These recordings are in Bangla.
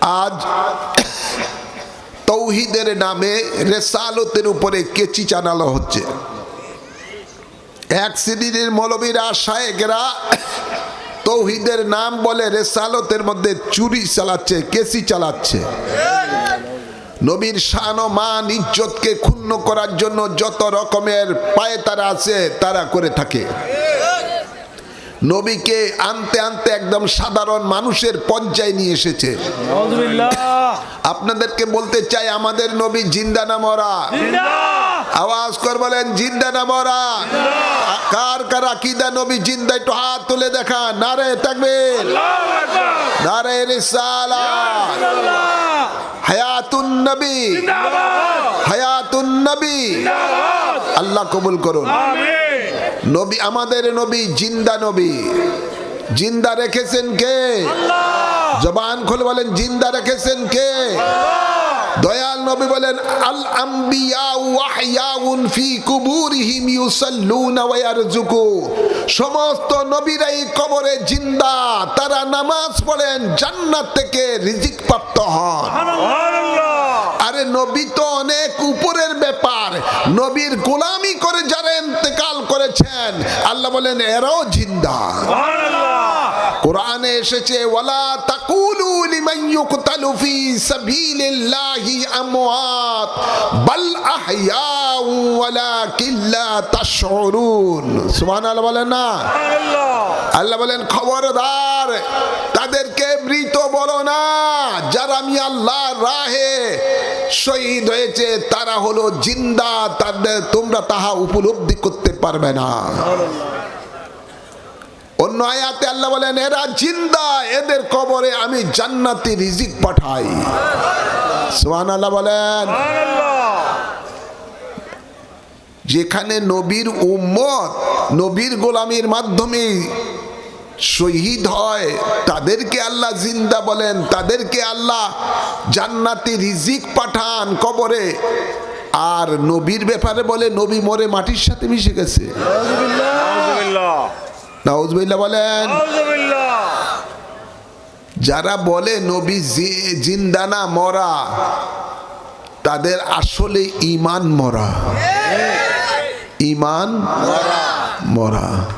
আজ তৌহিদের নামে রেসালতের উপরে কেচি চানালো হচ্ছে। এক শ্রেণির মৌলবীরা শায়েকরা তৌহিদের নাম বলে রেসালতের মধ্যে চুরি চালাচ্ছে কেসি চালাচ্ছে। নবীর শান মান, ইজ্জতকে ক্ষুণ্ণ করার জন্য যত রকমের পায়ে তারা আছে, তারা করে থাকে। নবীকে আনতে আনতে একদম সাধারণ মানুষের পর্যায়ে নিয়ে এসেছে। আপনাদেরকে বলতে চাই আমাদের নবী জিন্দা না মরা? আওয়াজ কর বলেন জিন্দা না মরা? কার কার আকিদা নবী জিন্দা? একটু হাত তুলে দেখা নারে থাকবে নারে রিসালাত হায়াতুন নবী। হায়াতুন নবী। আল্লাহ কবুল করুন। নবী আমাদের নবী জিন্দা নবী। জিন্দা রেখেছেন কে? জবান খুলে বলেন জিন্দা রেখেছেন কে? দয়াল নবী বলেন আল আম্বিয়া ফি কুবুরিহিম ইউসাল্লুনা ওয়া ইয়ারজুকু সমস্ত নবীরাই কবরে জিন্দা তারা নামাজ পড়েন জান্নাত থেকে রিজিক প্রাপ্ত হন। আরে নবী তো অনেক উপরের ব্যাপার নবীর গোলামি করে করেছেন আল্লাহ বলেন এরাও জিন্দা। কোরআনে এসেছে ওয়ালা তাকুলু লিমান ইউকতালু ফি সাবিলিল্লাহি আমওয়াত বাল আহইয়াউ ওয়ালাকিন লা তাশউরুন। সুবহানাল্লাহ বলেন না। আল্লাহ বলেন খবরদার তাদেরকে মৃত বলো না যারা আমি আল্লাহর রাহে শহীদ হয়েছে, তারা হলো জিন্দা, তাদের তোমরা তাহা উপলব্ধি করতে পারবে না। অন্য আয়াতে আল্লাহ বলেন, এরা জিন্দা, এদের কবরে আমি জান্নাতি রিজিক পাঠাই। সোহান আল্লাহ বলেন। যেখানে নবীর উম্মত, নবীর গোলামির মাধ্যমে শহীদ হয়। তাদেরকে আল্লাহ জিন্দা বলেন। তাদেরকে আল্লাহ জান্নাতি রিজিক পাঠান কবরে। আর নবীর ব্যাপারে বলে, নবী মরে মাটির সাথে মিশে গেছে। বলেন। যারা বলে নবী জিন্দা না মরা, তাদের আসলে ইমান মরা। ইমান মরা।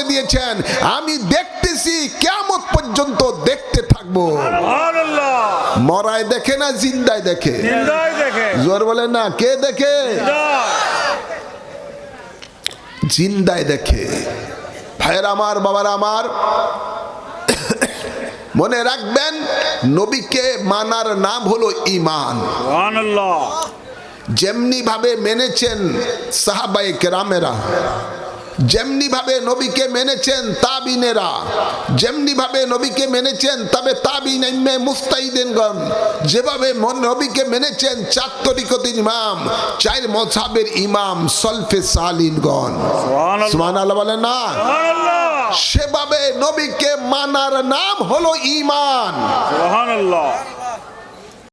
করে দিয়েছেন। আমি দেখতেছি কিয়ামত পর্যন্ত দেখতে থাকব। মরায় দেখে না জিন্দায় দেখে? জোর বলে না কে দেখে? জিন্দায়। দেখে। ভাইয়ের আমার বাবার আমার মনে রাখবেন নবীকে মানার নাম হলো ইমান যেমনি ভাবে মেনেছেন সাহাবাই কেরামেরা যেমনি ভাবে নবীকে মেনেছেন তাবিনেরা যেমনি ভাবে নবীকে মেনেছেন তবে তাবিন মুস্তাইদেনগণ যেভাবে নবীকে মেনেছেন চার তরিকতির ইমাম চার মছাবের ইমাম সলফে সালিনগণ। সুমান আল্লাহ বলেন না? সেভাবে নবীকে মানার নাম হলো ইমান।